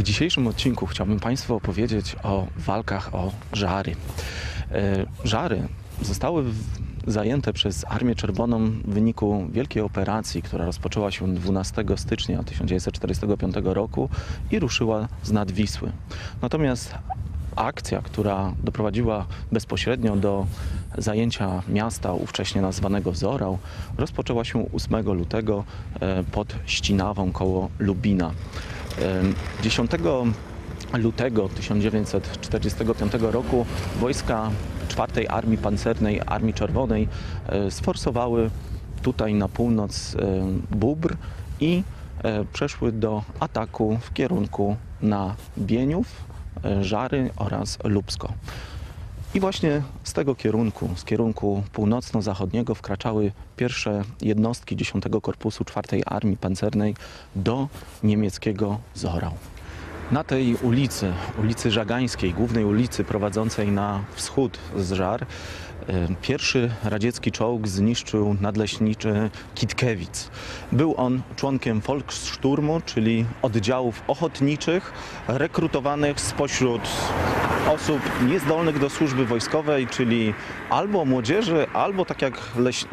W dzisiejszym odcinku chciałbym Państwu opowiedzieć o walkach o Żary. E, Żary zostały zajęte przez Armię Czerwoną w wyniku wielkiej operacji, która rozpoczęła się 12 stycznia 1945 roku i ruszyła z nad Wisły. Natomiast akcja, która doprowadziła bezpośrednio do zajęcia miasta ówcześnie nazwanego Zorał, rozpoczęła się 8 lutego e, pod Ścinawą koło Lubina. E, 10 lutego 1945 roku wojska 4 Armii Pancernej Armii Czerwonej e, sforsowały tutaj na północ e, Bóbr i e, przeszły do ataku w kierunku na Bieniów, Żary oraz Lubsko. I właśnie z tego kierunku, z kierunku północno-zachodniego wkraczały pierwsze jednostki 10 Korpusu 4 Armii Pancernej do niemieckiego Zorał. Na tej ulicy, ulicy Żagańskiej, głównej ulicy prowadzącej na wschód z Żar, e, pierwszy radziecki czołg zniszczył nadleśniczy Kitkiewicz. Był on członkiem Volkssturmu, czyli oddziałów ochotniczych, rekrutowanych spośród osób niezdolnych do służby wojskowej, czyli albo młodzieży, albo tak jak leś,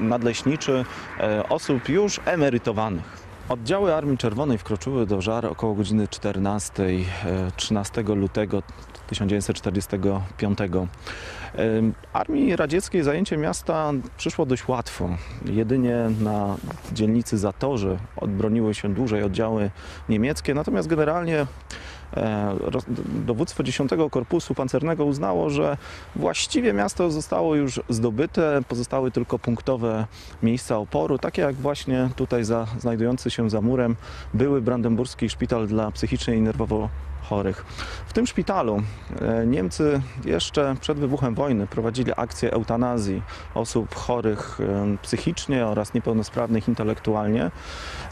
nadleśniczy, e, osób już emerytowanych. Oddziały Armii Czerwonej wkroczyły do Żar około godziny 14, e, 13 lutego 1945. Em, Armii radzieckiej zajęcie miasta przyszło dość łatwo. Jedynie na dzielnicy Zatorze odbroniły się dłużej oddziały niemieckie, natomiast generalnie e, dowództwo 10 Korpusu Pancernego uznało, że właściwie miasto zostało już zdobyte, pozostały tylko punktowe miejsca oporu, takie jak właśnie tutaj za, znajdujący się za murem były Brandenburski Szpital dla psychicznie i nerwowo chorych. W tym szpitalu e, Niemcy jeszcze przed wybuchem wojny prowadzili akcję eutanazji osób chorych e, psychicznie oraz niepełnosprawnych intelektualnie.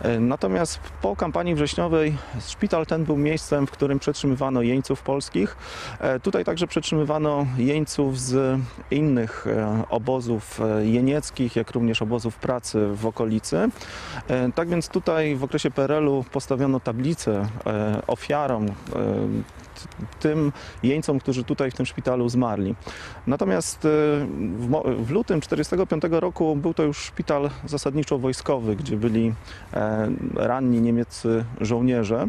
E, Natomiast po kampanii wrześniowej szpital ten był miejscem, w którym przetrzymywano jeńców polskich. E, Tutaj także przetrzymywano jeńców z innych e, obozów jenieckich, jak również obozów pracy w okolicy. Tak więc tutaj w okresie PRL-u postawiono tablicę ofiarom, tym jeńcom, którzy tutaj w tym szpitalu zmarli. Natomiast w, lutym 1945 roku był to już szpital zasadniczo wojskowy, gdzie byli ranni niemieccy żołnierze.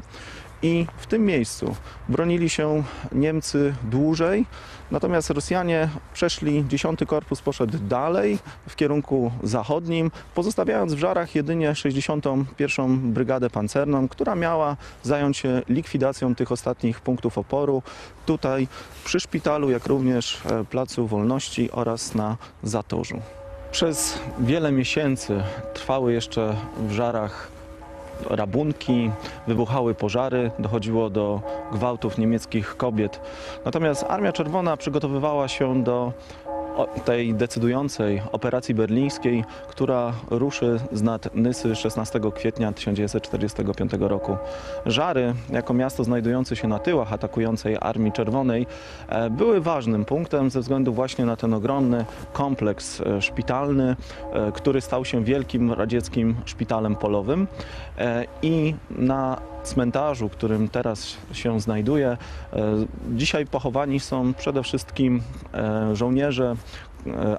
I w tym miejscu bronili się Niemcy dłużej, natomiast Rosjanie przeszli, 10 Korpus poszedł dalej w kierunku zachodnim, pozostawiając w Żarach jedynie 61. Brygadę Pancerną, która miała zająć się likwidacją tych ostatnich punktów oporu tutaj przy szpitalu, jak również e, Placu Wolności oraz na Zatorzu. Przez wiele miesięcy trwały jeszcze w Żarach rabunki, wybuchały pożary, dochodziło do gwałtów niemieckich kobiet. Natomiast Armia Czerwona przygotowywała się do tej decydującej operacji berlińskiej, która ruszy z nad Nysy 16 kwietnia 1945 roku. Żary, jako miasto znajdujące się na tyłach atakującej Armii Czerwonej, e, były ważnym punktem ze względu właśnie na ten ogromny kompleks e, szpitalny, e, który stał się wielkim radzieckim szpitalem polowym i na cmentarzu, którym teraz się znajduje, e, dzisiaj pochowani są przede wszystkim e, żołnierze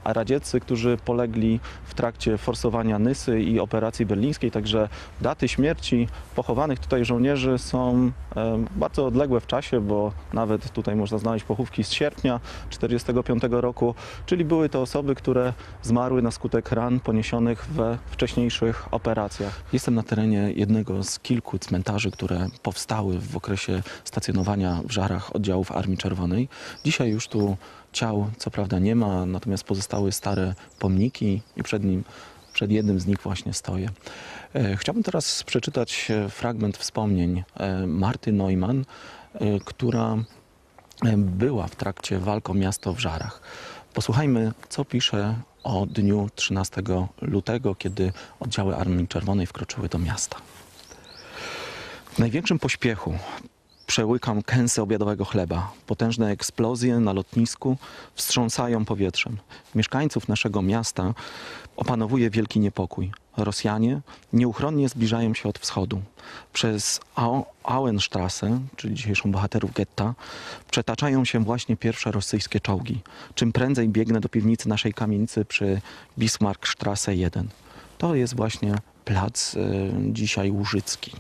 radzieccy, którzy polegli w trakcie forsowania Nysy i operacji berlińskiej, także daty śmierci pochowanych tutaj żołnierzy są e, bardzo odległe w czasie, bo nawet tutaj można znaleźć pochówki z sierpnia 1945 roku, czyli były to osoby, które zmarły na skutek ran poniesionych we wcześniejszych operacjach. Jestem na terenie jednego z kilku cmentarzy, które powstały w okresie stacjonowania w żarach oddziałów Armii Czerwonej. Dzisiaj już tu ciał co prawda nie ma, natomiast pozostały stare pomniki i przed nim przed jednym z nich właśnie stoję. E, Chciałbym teraz przeczytać e, fragment wspomnień e, Marty Neumann, która była w trakcie walk o miasto w Żarach. Posłuchajmy, co pisze o dniu 13 lutego, kiedy oddziały Armii Czerwonej wkroczyły do miasta. W największym pośpiechu przełykam kęsę obiadowego chleba. Potężne eksplozje na lotnisku wstrząsają powietrzem. Mieszkańców naszego miasta opanowuje wielki niepokój. Rosjanie nieuchronnie zbliżają się od wschodu. Przez Au- Auenstrasse, czyli dzisiejszą bohaterów getta, przetaczają się właśnie pierwsze rosyjskie czołgi. Czym prędzej biegnę do piwnicy naszej kamienicy przy Bismarckstrasse 1. To jest właśnie plac y, dzisiaj Łużycki,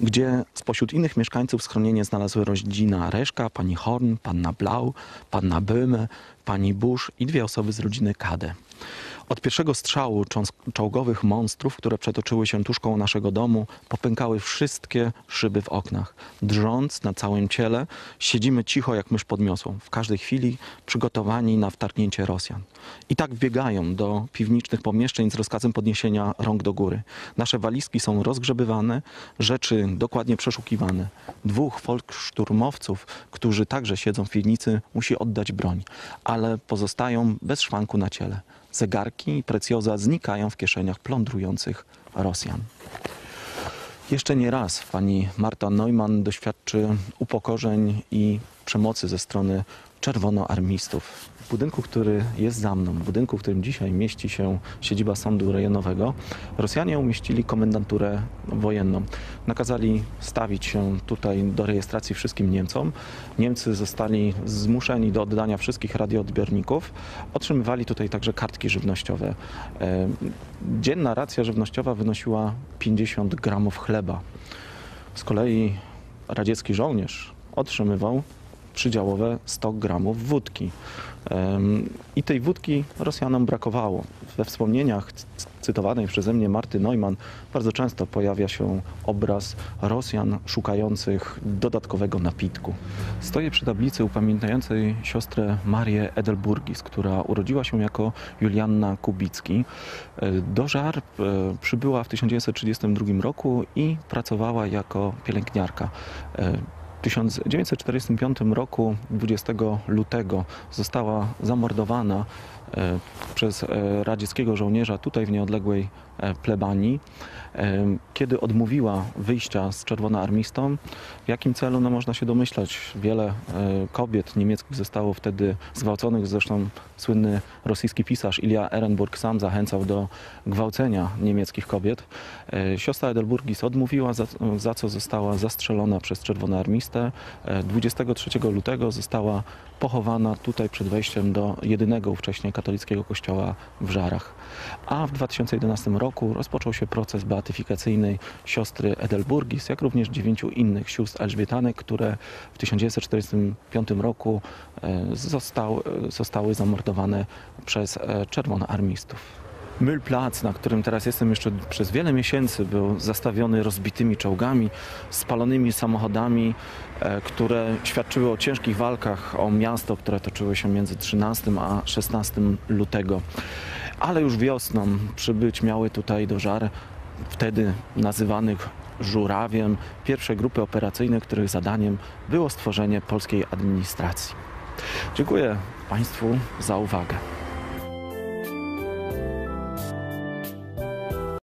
gdzie spośród innych mieszkańców schronienie znalazły rodzina Reszka, pani Horn, panna Blau, panna Böhme, pani Busz i dwie osoby z rodziny Kade. Od pierwszego strzału czołgowych monstrów, które przetoczyły się tuż koło naszego domu, popękały wszystkie szyby w oknach. Drżąc na całym ciele, siedzimy cicho jak mysz pod miosłą, w każdej chwili przygotowani na wtargnięcie Rosjan. I tak wbiegają do piwniczych pomieszczeń z rozkazem podniesienia rąk do góry. Nasze walizki są rozgrzebywane, rzeczy dokładnie przeszukiwane. Dwóch folkszturmowców, którzy także siedzą w piwnicy, musi oddać broń, ale pozostają bez szwanku na ciele. Zegarki i precjoza znikają w kieszeniach plądrujących Rosjan. Jeszcze nie raz pani Marta Neumann doświadczy upokorzeń i przemocy ze strony czerwonoarmistów. W budynku, który jest za mną, w budynku, w którym dzisiaj mieści się siedziba sądu rejonowego, Rosjanie umieścili komendanturę wojenną. Nakazali stawić się tutaj do rejestracji wszystkim Niemcom. Niemcy zostali zmuszeni do oddania wszystkich radioodbiorników. Otrzymywali tutaj także kartki żywnościowe. E, Dzienna racja żywnościowa wynosiła 50 gramów chleba. Z kolei radziecki żołnierz otrzymywał przydziałowe 100 gramów wódki. I tej wódki Rosjanom brakowało. We wspomnieniach cytowanej przeze mnie Marty Neumann bardzo często pojawia się obraz Rosjan szukających dodatkowego napitku. Stoję przy tablicy upamiętniającej siostrę Marię Edelburgis, która urodziła się jako Julianna Kubicki. E, Do żar e, przybyła w 1932 roku i pracowała jako pielęgniarka. W 1945 roku 20 lutego została zamordowana e, przez e, radzieckiego żołnierza tutaj w nieodległej e, plebanii. Kiedy odmówiła wyjścia z czerwonoarmistą, w jakim celu no można się domyślać. Wiele kobiet niemieckich zostało wtedy zgwałconych. Zresztą słynny rosyjski pisarz Ilia Ehrenburg sam zachęcał do gwałcenia niemieckich kobiet. Siostra Edelburgis odmówiła, za, za co została zastrzelona przez czerwonoarmistę. E, 23 lutego została pochowana tutaj przed wejściem do jedynego ówcześnie katolickiego kościoła w Żarach. A w 2011 roku rozpoczął się proces beatyfikacyjny siostry Edelburgis, jak również dziewięciu innych sióstr elżbietanek, które w 1945 roku e, zostały, zostały zamordowane przez e, czerwonoarmistów. Müllplatz, na którym teraz jestem jeszcze przez wiele miesięcy, był zastawiony rozbitymi czołgami, spalonymi samochodami, e, które świadczyły o ciężkich walkach o miasto, które toczyły się między 13 a 16 lutego. Ale już wiosną przybyć miały tutaj do żar wtedy nazywanych żurawiem pierwsze grupy operacyjne, których zadaniem było stworzenie polskiej administracji. Dziękuję Państwu za uwagę.